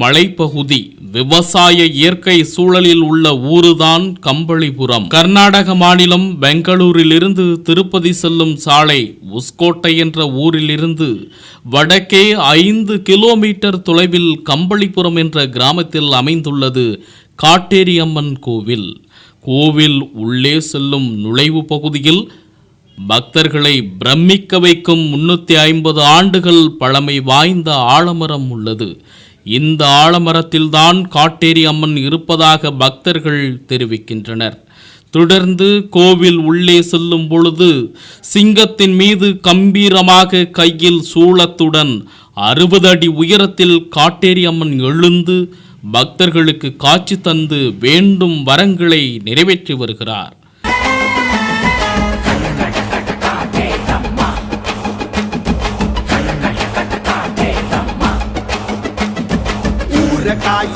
மலைப்பகுதி விவசாய இயற்கை சூழலில் உள்ள ஊருதான் கம்பளிபுரம். கர்நாடக மாநிலம் பெங்களூரிலிருந்து திருப்பதி செல்லும் சாலை உஸ்கோட்டை என்ற ஊரிலிருந்து வடக்கே ஐந்து கிலோமீட்டர் தொலைவில் கம்பளிபுரம் என்ற கிராமத்தில் அமைந்துள்ளது காட்டேரியம்மன் கோவில். கோவில் உள்ளே செல்லும் நுழைவு பகுதியில் பக்தர்களை பிரமிக்க வைக்கும் முன்னூற்றி ஐம்பது ஆண்டுகள் பழமை வாய்ந்த ஆலமரம் உள்ளது. இந்த ஆலமரத்தில்தான் காட்டேரி அம்மன் இருப்பதாக பக்தர்கள் தெரிவிக்கின்றனர். தொடர்ந்து கோவில் உள்ளே செல்லும் பொழுது சிங்கத்தின் மீது கம்பீரமாக கையில் சூளத்துடன் அறுபது அடி உயரத்தில் காட்டேரி அம்மன் எழுந்து பக்தர்களுக்கு காட்சி தந்து வேண்டும் வரங்களை நிறைவேற்றி வருகிறார்.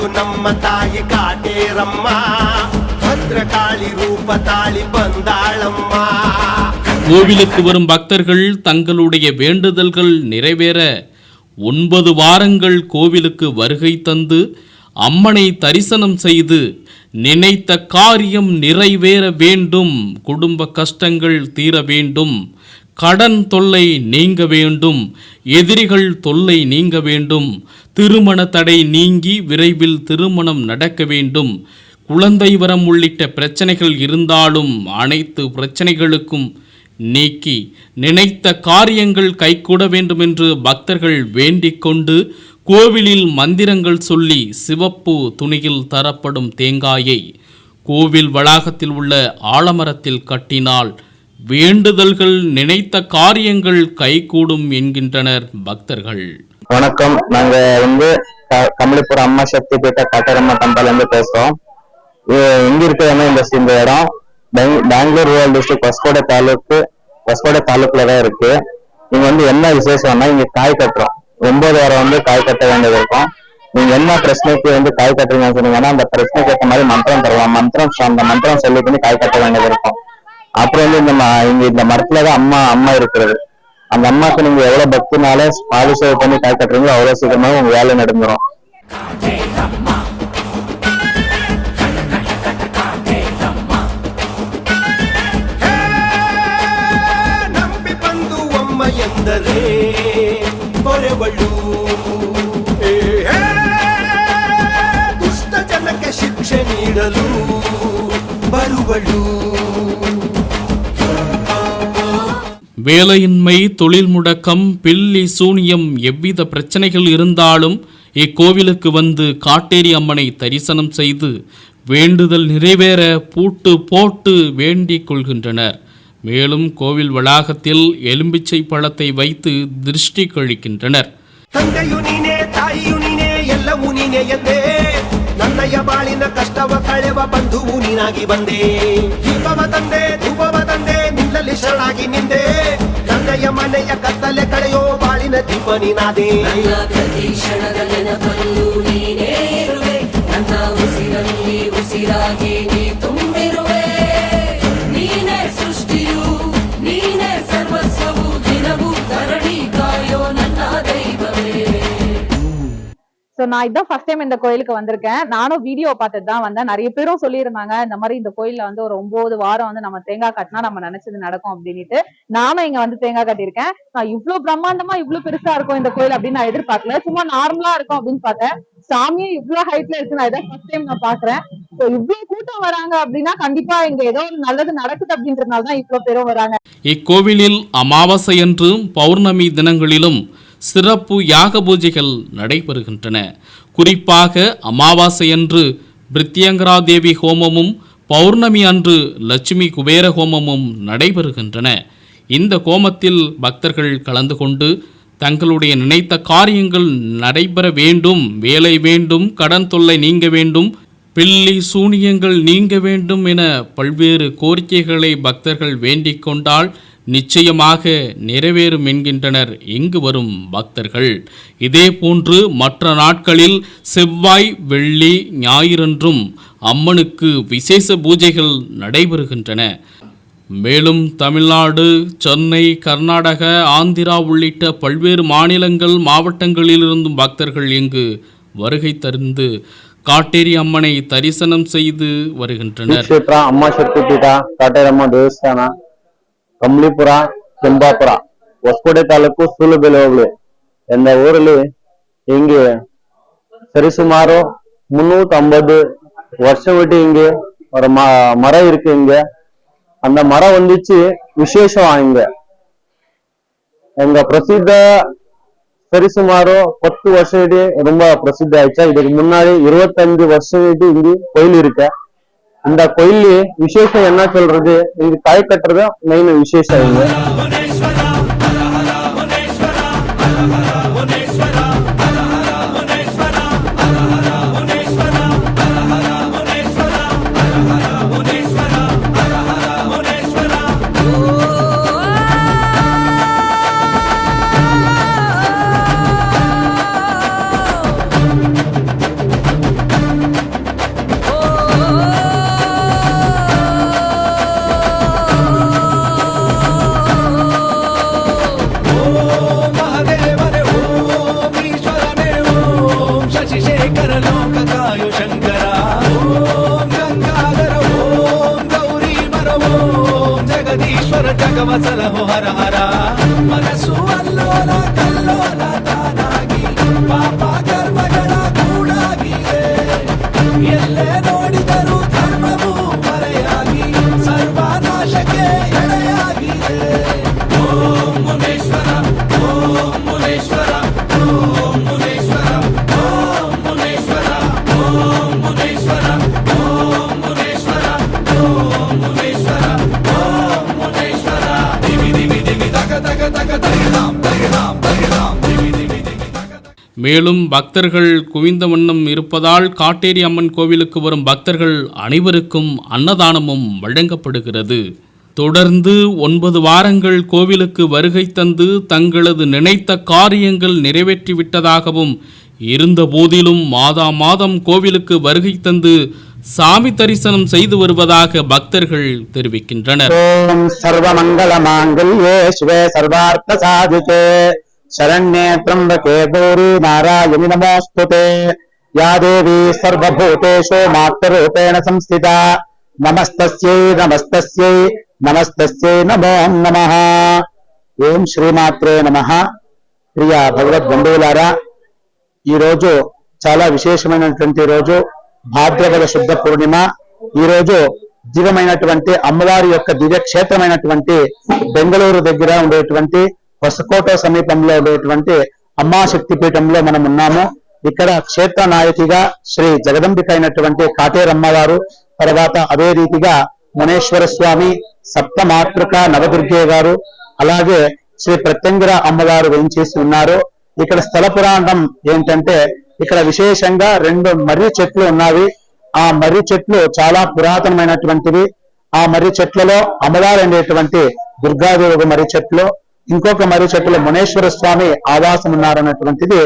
ಊರ ಕಾಯು ನಮ್ಮ ತಾಯಿ ಕಾಟೇರಮ್ಮ ಭದ್ರಕಾಳಿ ರೂಪ ತಾಳಿ ಬಂದಾಳಮ್ಮ கோவிலுக்கு வரும் பக்தர்கள் தங்களுடைய வேண்டுதல்கள் நிறைவேற ஒன்பது வாரங்கள் கோவிலுக்கு வருகை தந்து அம்மனை தரிசனம் செய்து நினைத்த காரியம் நிறைவேற வேண்டும் குடும்ப கஷ்டங்கள் தீர வேண்டும் கடன் தொல்லை நீங்க வேண்டும் எதிரிகள் தொல்லை நீங்க வேண்டும் திருமண தடை நீங்கி விரைவில் திருமணம் நடக்க வேண்டும் குழந்தை வரம் உள்ளிட்ட பிரச்சனைகள் இருந்தாலும் அனைத்து பிரச்சனைகளுக்கும் நீக்கி நினைத்த காரியங்கள் கைகூட வேண்டும் என்று பக்தர்கள் வேண்டிக் கொண்டு கோவிலில் மந்திரங்கள் சொல்லி சிவப்பு துணியில் தரப்படும் தேங்காயை கோவில் வளாகத்தில் உள்ள ஆலமரத்தில் கட்டினால் வேண்டுதல்கள் நினைத்த காரியங்கள் கைகூடும் என்கின்றனர் பக்தர்கள். வணக்கம். நாங்க வந்து க- கமலிபுரம் அம்மா சக்தி பீட்ட காட்டரம்மா டெம்பிள் இருந்து பேசுறோம் எங்க இருக்குதுன்னா இந்த இந்த இடம் பெங்- பெங்களூர் ரூரல் டிஸ்ட்ரிக்ட் வஸ்கோட தாலுக்கு வஸ்கோட தாலுக்குல தான் இருக்கு. நீங்க வந்து என்ன விசேஷம்னா இங்க காய் கட்டுறோம். ஒன்பது வாரம் வந்து காய் கட்ட வேண்டியது இருக்கும். நீங்க என்ன பிரச்சனைக்கு வந்து காய் கட்டுறீங்கன்னு சொன்னீங்கன்னா அந்த பிரச்சனைக்கு ஏற்ற மாதிரி மந்திரம் தருவோம். மந்திரம் அந்த மந்திரம் சொல்லி பண்ணி காய் கட்ட வேண்டியது இருக்கும். அப்புறம் வந்து இந்த ம- இங்க இந்த மரத்துல தான் அம்மா அம்மா இருக்கிறது அந்த அம்மாக்கு நீங்க எவ்வளவு பக்தினால பாலிசேவை பண்ணி காய் கட்டுறீங்களோ அவ்வளவு சீக்கிரமா உங்க வேலை நடந்துரும் ನಂಬಿ ಬಂದು ಅಮ್ಮ ಎಂದರೆ ಬರೆವಳು ಏ, ಹೇ, ದುಷ್ಟ ಜನಕ್ಕೆ ಶಿಕ್ಷೆ ನೀಡಲು ಬರುವಳು வேலையின்மை தொழில் முடக்கம் பில்லி சூனியம் எவ்வித பிரச்சனைகள் இருந்தாலும் இக்கோவிலுக்கு வந்து காட்டேரி அம்மனை தரிசனம் செய்து வேண்டுதல் நிறைவேற பூட்டு போட்டு வேண்டிக் கொள்கின்றனர் மேலும் கோவில் வளாகத்தில் எலும்பிச்சை பழத்தை வைத்து திருஷ்டி கழிக்கின்றனர் ತಂದೆಯು ನೀನೇ ತಾಯಿಯು ನೀನೇ ಎಲ್ಲವೂ ನೀನೇ ಎಂದೇ ನನ್ನಯ್ಯ ಬಾಳಿನ ಕಷ್ಟವ ಕಳೆವ ಬಂಧುವು ನೀನಾಗಿ ಬಂದೆ ದೀಪವ ತಂದೆ ಧೂಪವ ತಂದೆ ನಿಲ್ಲಲ್ಲಿ ಶರಣಾಗಿ ನಿಂದೆ. ಗಂಗಯ್ಯ ಮನೆಯ ಕತ್ತಲೆ ಕಳೆಯೋ ಬಾಳಿನ ದೀಪ ನೀನಾದೆ ಪ್ರತಿ ನೀನೇ ಇರುವೆ. ನನ್ನ ಉಸಿರಲ್ಲಿ ಉಸಿರಾಗಿ ஸோ நான் இதான் ஃபர்ஸ்ட் டைம் இந்த கோயிலுக்கு வந்திருக்கேன். நானும் வீடியோ பார்த்துட்டு தான் வந்தேன். நிறைய பேரும் சொல்லியிருந்தாங்க இந்த மாதிரி இந்த கோயில்ல வந்து ஒரு ஒன்பது வாரம் வந்து நம்ம தேங்காய் கட்டினா நம்ம நினைச்சது நடக்கும் அப்படின்ட்டு நானும் இங்க வந்து தேங்காய் கட்டியிருக்கேன். நான் இவ்ளோ பிரம்மாண்டமா இவ்ளோ பெருசா இருக்கும் இந்த கோயில் அப்படின்னு நான் எதிர்பார்க்கல. சும்மா நார்மலா இருக்கும் அப்படின்னு பார்த்தேன். சாமியே இவ்வளவு ஹைட்ல இருக்கு. நான் இதான் ஃபர்ஸ்ட் டைம் நான் பாக்குறேன் ஸோ இவ்வளவு கூட்டம் வராங்க அப்படின்னா கண்டிப்பா இங்க ஏதோ ஒரு நல்லது நடக்குது அப்படின்றதுனால தான் இவ்வளவு பேரும் வராங்க. இக்கோவிலில் அமாவாசையன்றும் பௌர்ணமி தினங்களிலும் சிறப்பு யாக பூஜைகள் நடைபெறுகின்றன. குறிப்பாக அமாவாசையன்று பிரித்தியங்கரா தேவி ஹோமமும் பௌர்ணமி அன்று லட்சுமி குபேர ஹோமமும் நடைபெறுகின்றன. இந்த ஹோமத்தில் பக்தர்கள் கலந்து கொண்டு தங்களுடைய நினைத்த காரியங்கள் நடைபெற வேண்டும் வேலை வேண்டும் கடன் தொல்லை நீங்க வேண்டும் பில்லி சூனியங்கள் நீங்க வேண்டும் என பல்வேறு கோரிக்கைகளை பக்தர்கள் வேண்டிக் கொண்டால் நிச்சயமாக நிறைவேறும் என்கின்றனர். இங்கு வரும் பக்தர்கள். இதேபோன்று மற்ற நாட்களில் செவ்வாய் வெள்ளி ஞாயிறன்றும் அம்மனுக்கு விசேஷ பூஜைகள் நடைபெறுகின்றன. மேலும் தமிழ்நாடு சென்னை கர்நாடக ஆந்திரா உள்ளிட்ட பல்வேறு மாநிலங்கள் மாவட்டங்களிலிருந்தும் பக்தர்கள் இங்கு வருகை தருந்து காட்டேரி அம்மனை தரிசனம் செய்து வருகின்றனர். அம்மா சக்தி பீடா காட்டேரி அம்மா தேவஸ்தானம் ಕಮ್ಲಿಪುರ ಕುಂಬಾಪುರ ಹೊಸಕೋಟೆ ತಾಲೂಕು ಸೂಲಬೆಲೆ ಹೋಬಳಿ ಎಂದ ಊರಲ್ಲಿ ಹಿಂಗೆ ಸರಿಸುಮಾರು முந்நூத்தி ஐம்பது வருஷம் விட்டு இங்க ஒரு ம மரம் இருக்கு இங்க அந்த மரம் வந்துச்சு விசேஷம் இங்க எங்க பிரசித்த சரி சுமாரோ பத்து வருஷம் ரொம்ப பிரசித்த ஆயிடுச்சா இதுக்கு முன்னாடி இருபத்தஞ்சு வருஷம் இங்க கோயில் இருக்க அந்த கோயில் விசேஷம் என்ன சொல்றது இது காய் கட்டுறது மெயின் விசேஷம் இங்க భగవసలము హర హరా. மேலும் பக்தர்கள் குவிந்த வண்ணம் இருப்பதால் காட்டேரி அம்மன் கோவிலுக்கு வரும் பக்தர்கள் அனைவருக்கும் அன்னதானமும் வழங்கப்படுகிறது. தொடர்ந்து ஒன்பது வாரங்கள் கோவிலுக்கு வருகை தந்து தங்களது நினைத்த காரியங்கள் நிறைவேற்றிவிட்டதாகவும் இருந்த போதிலும் மாதா மாதம் கோவிலுக்கு வருகை தந்து சாமி தரிசனம் செய்து வருவதாக பக்தர்கள் தெரிவிக்கின்றனர். சர்வமங்கல மாங்கல்யே சிவே சர்வார்த்த சாதிகே శరణ్యే త్రంబకే గౌరీ నారాయణి నమోస్తుతే యా దేవీ సర్వభూతేషు మాతృరూపేణ సంస్థిత నమస్తస్యై నమస్తస్యై నమస్తస్యై నమో నమ ఓం శ్రీమాత్రే నమ ప్రియ భగవద్ బంధువులారా ఈరోజు చాలా విశేషమైనటువంటి రోజు భాద్రపద శుద్ధ పూర్ణిమ. ఈరోజు దివ్యమైనటువంటి అమ్మవారి యొక్క దివ్యక్షేత్రమైనటువంటి బెంగళూరు దగ్గర ఉండేటువంటి వసకోట సమీపంలో ఉండేటువంటి అమ్మా శక్తిపీఠంలో మనం ఉన్నాము. ఇక్కడ క్షేత్ర నాయకిగా శ్రీ జగదంబిక అయినటువంటి కాటేరమ్మవారు తర్వాత అదే రీతిగా మునేశ్వర స్వామి సప్తమాతృక నవదుర్గే గారు అలాగే శ్రీ ప్రత్యంగిర అమ్మగారు వేయించేసి ఉన్నారు. ఇక్కడ స్థల పురాణం ఏంటంటే ఇక్కడ విశేషంగా రెండు మర్రి చెట్లు ఉన్నవి. ఆ మర్రి చెట్లు చాలా పురాతనమైనటువంటివి. ఆ మర్రి చెట్లలో అమ్మవారు అనేటువంటి దుర్గాదేవి మర్రి చెట్లు ఇంకొక మరో చెట్టులో మునేశ్వర స్వామి ఆవాసం ఉన్నారన్నటువంటిది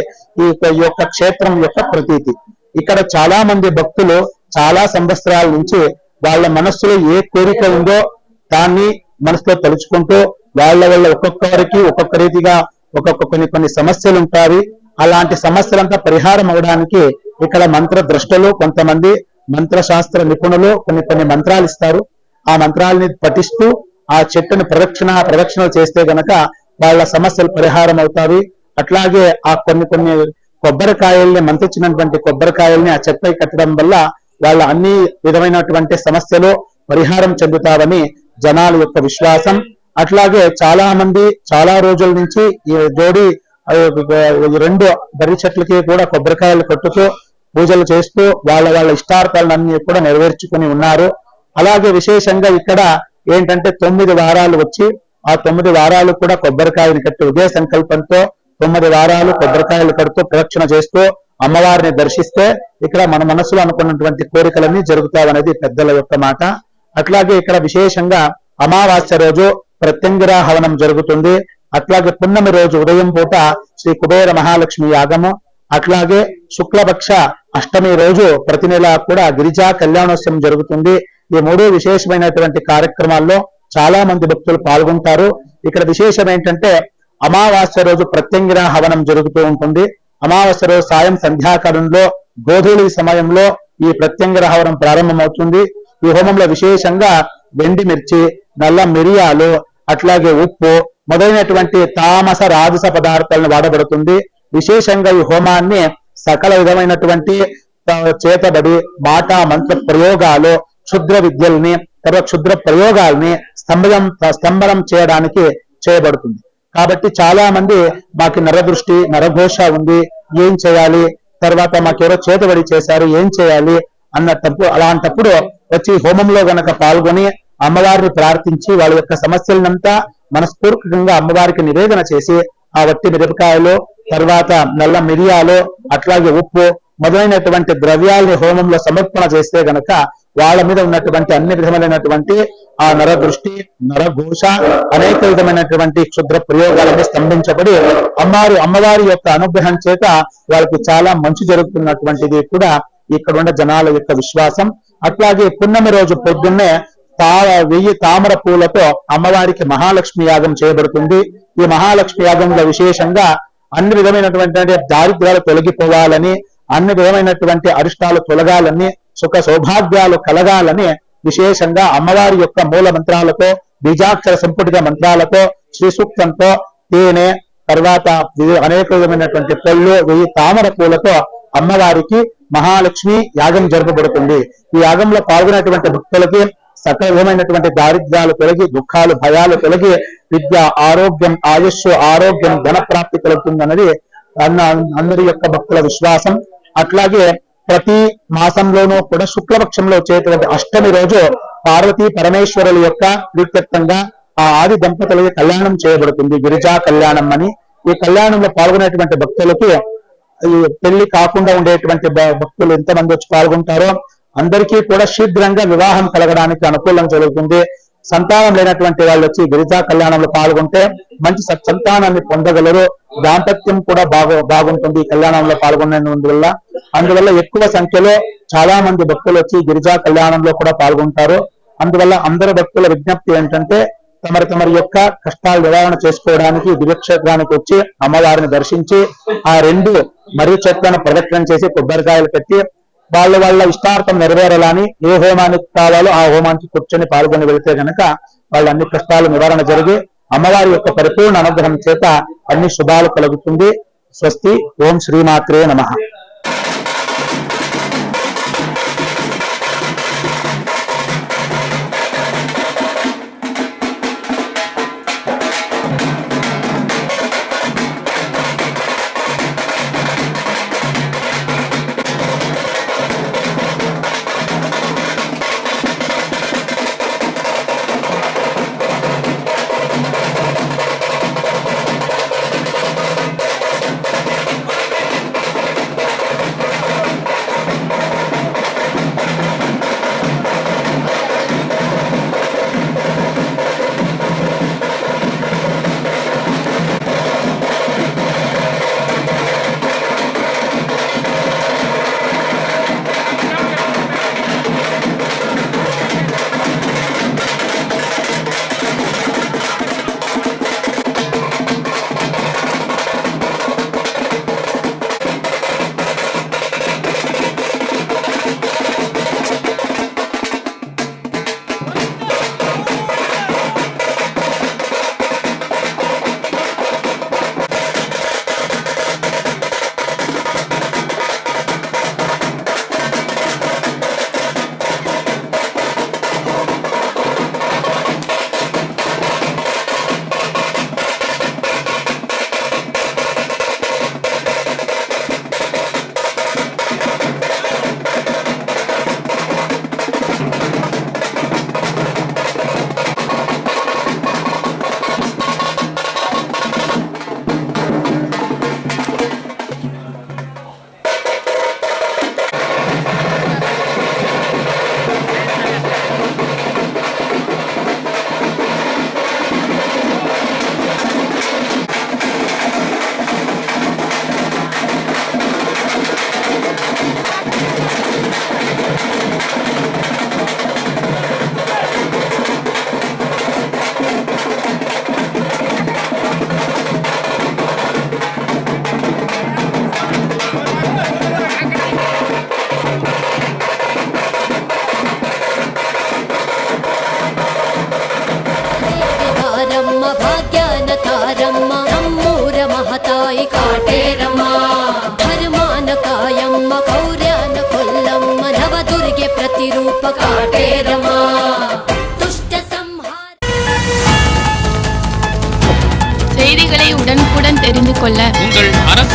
ఈ యొక్క- యొక్క క్షేత్రం యొక్క ప్రతీతి. ఇక్కడ చాలా మంది భక్తులు చాలా సంవత్సరాల నుంచి వాళ్ళ మనస్సులో ఏ కోరిక ఉందో దాన్ని మనసులో తలుచుకుంటూ వాళ్ళ వల్ల ఒక్కొక్కరికి ఒక్కొక్క రీతిగా ఒక్కొక్క కొన్ని కొన్ని సమస్యలు ఉంటాయి. అలాంటి సమస్యలంతా పరిహారం అవడానికి ఇక్కడ మంత్ర ద్రష్టలు కొంతమంది మంత్ర శాస్త్ర నిపుణులు కొన్ని కొన్ని మంత్రాలు ఇస్తారు. ఆ మంత్రాలని పఠిస్తూ ఆ చెట్టును ప్రదక్షిణ ప్రదక్షిణలు చేస్తే గనక వాళ్ళ సమస్యలు పరిహారం అవుతాయి అట్లాగే ఆ కొన్ని కొన్ని కొబ్బరికాయల్ని మంతించినటువంటి కొబ్బరికాయల్ని ఆ చెట్టుపై కట్టడం వల్ల వాళ్ళ అన్ని విధమైనటువంటి సమస్యలు పరిహారం చెందుతావని జనాల యొక్క విశ్వాసం. అట్లాగే చాలా మంది చాలా రోజుల నుంచి ఈ జోడి రెండు బరి చెట్లకి కూడా కొబ్బరికాయలు కొట్టుతూ పూజలు చేస్తూ వాళ్ళ వాళ్ళ ఇష్టార్థాలన్నీ కూడా నెరవేర్చుకుని ఉన్నారు. అలాగే విశేషంగా ఇక్కడ ఏంటంటే తొమ్మిది వారాలు వచ్చి ఆ తొమ్మిది వారాలు కూడా కొబ్బరికాయని కట్టి ఉదయ సంకల్పంతో తొమ్మిది వారాలు కొబ్బరికాయలు కడుతూ ప్రదక్షిణ చేస్తూ అమ్మవారిని దర్శిస్తే ఇక్కడ మన మనసులో అనుకున్నటువంటి కోరికలన్నీ జరుగుతావనేది పెద్దల యొక్క మాట. అట్లాగే ఇక్కడ విశేషంగా అమావాస్య రోజు ప్రత్యంగిరా హవనం జరుగుతుంది. అట్లాగే పున్నమి రోజు ఉదయం పూట శ్రీ కుబేర మహాలక్ష్మి యాగము అట్లాగే శుక్లపక్ష అష్టమి రోజు ప్రతి నెల కూడా గిరిజా కళ్యాణోత్సవం జరుగుతుంది. ఈ మూడు విశేషమైనటువంటి కార్యక్రమాల్లో చాలా మంది భక్తులు పాల్గొంటారు. ఇక్కడ విశేషం ఏంటంటే అమావాస్య రోజు ప్రత్యంగిర హవనం జరుగుతూ ఉంటుంది. అమావాస్య రోజు సాయం సంధ్యాకాలంలో గోధూళి సమయంలో ఈ ప్రత్యంగిర హవనం ప్రారంభమవుతుంది. ఈ హోమంలో విశేషంగా వెండి మిర్చి నల్ల మిరియాలు అట్లాగే ఉప్పు మొదలైనటువంటి తామస రాజస పదార్థాలను వాడబడుతుంది. విశేషంగా ఈ హోమాన్ని సకల విధమైనటువంటి చేతబడి మాట మంత్ర ప్రయోగాలు క్షుద్ర విద్యల్ని తర్వాత క్షుద్ర ప్రయోగాల్ని స్తంభనం స్తంభనం చేయడానికి చేయబడుతుంది. కాబట్టి చాలా మంది మాకు నరదృష్టి నరఘోష ఉంది ఏం చేయాలి తర్వాత మాకెవరో చేతబడి చేశారు ఏం చేయాలి అన్నప్పుడు అలాంటప్పుడు వచ్చి హోమంలో గనక పాల్గొని అమ్మవారిని ప్రార్థించి వాళ్ళ యొక్క సమస్యలనంతా మనస్ఫూర్తికంగా అమ్మవారికి నివేదన చేసి ఆ వట్టి మిరపకాయలు తర్వాత నల్ల మిరియాలు అట్లాగే ఉప్పు మొదలైనటువంటి ద్రవ్యాల్ని హోమంలో సమర్పణ చేస్తే గనక వాళ్ళ మీద ఉన్నటువంటి అన్ని విధములైనటువంటి ఆ నర దృష్టి నరఘోష అనేక విధమైనటువంటి క్షుద్ర ప్రయోగాలన్నీ స్తంభించబడి అమ్మారు అమ్మవారి యొక్క అనుగ్రహం చేత వాళ్ళకి చాలా మంచి జరుగుతున్నటువంటిది కూడా ఇక్కడ ఉన్న జనాల యొక్క విశ్వాసం. అట్లాగే పున్నమి రోజు పొద్దున్నే తా వెయ్యి తామర పూలతో అమ్మవారికి మహాలక్ష్మి యాగం చేయబడుతుంది. ఈ మహాలక్ష్మి యాగంలో విశేషంగా అన్ని విధమైనటువంటి దారిద్ర్యాలు తొలగిపోవాలని అన్ని విధమైనటువంటి అరిష్టాలు తొలగాలని సుఖ సౌభాగ్యాలు కలగాలని విశేషంగా అమ్మవారి యొక్క మూల మంత్రాలతో బీజాక్షర సంపుటిత మంత్రాలతో శ్రీ సూక్తంతో తేనె తర్వాత అనేక విధమైనటువంటి పళ్ళు వెయ్యి తామర పూలతో అమ్మవారికి మహాలక్ష్మి యాగం జరపబడుతుంది. ఈ యాగంలో పాల్గొనేటువంటి భక్తులకి సకలమైనటువంటి దారిద్ర్యాలు తొలగి దుఃఖాలు భయాలు తొలగి విద్య ఆరోగ్యం ఆయుష్ ఆరోగ్యం ధన ప్రాప్తి కలుగుతుందన్నది అన్న అందరి యొక్క భక్తుల విశ్వాసం. అట్లాగే ప్రతి మాసంలోనూ కూడా శుక్లపక్షంలో వచ్చేటువంటి అష్టమి రోజు పార్వతీ పరమేశ్వరుల యొక్క వ్యక్తిత్వంగా ఆ ఆది దంపతులకి కళ్యాణం చేయబడుతుంది గిరిజా కళ్యాణం అని. ఈ కళ్యాణంలో పాల్గొనేటువంటి భక్తులకి పెళ్ళి కాకుండా ఉండేటువంటి భక్తులు ఎంతమంది వచ్చి పాల్గొంటారో అందరికీ కూడా శీఘ్రంగా వివాహం కలగడానికి అనుకూలం జరుగుతుంది. సంతానం లేనటువంటి వాళ్ళు వచ్చి గిరిజా కళ్యాణంలో పాల్గొంటే మంచి సంతానాన్ని పొందగలరు. దాంపత్యం కూడా బాగు బాగుంటుంది ఈ కళ్యాణంలో పాల్గొనేందువల్ల. అందువల్ల ఎక్కువ సంఖ్యలో చాలా మంది భక్తులు వచ్చి గిరిజా కళ్యాణంలో కూడా పాల్గొంటారు. అందువల్ల అందరు భక్తుల విజ్ఞప్తి ఏంటంటే తమరి తమరి యొక్క కష్టాలు నివారణ చేసుకోవడానికి దివ్యక్షేత్రానికి వచ్చి అమ్మవారిని దర్శించి ఆ రెండు మర్రి చెట్లను ప్రదక్షిణం చేసి కొబ్బరికాయలు పెట్టి వాళ్ళ వాళ్ళ ఇష్టార్థం నెరవేరాలని ఏ హోమానికి కావాలో ఆ హోమానికి కూర్చొని పాల్గొని వెళితే గనక వాళ్ళ అన్ని కష్టాలు నివారణ జరిగి అమ్మవారి యొక్క పరిపూర్ణ అనుగ్రహం చేత అన్ని శుభాలు కలుగుతుంది. స్వస్తి. ఓం శ్రీమాత్రే నమః.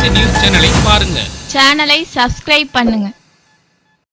நியூஸ் சேனலை பாருங்க. சேனலை சப்ஸ்கிரைப் பண்ணுங்க.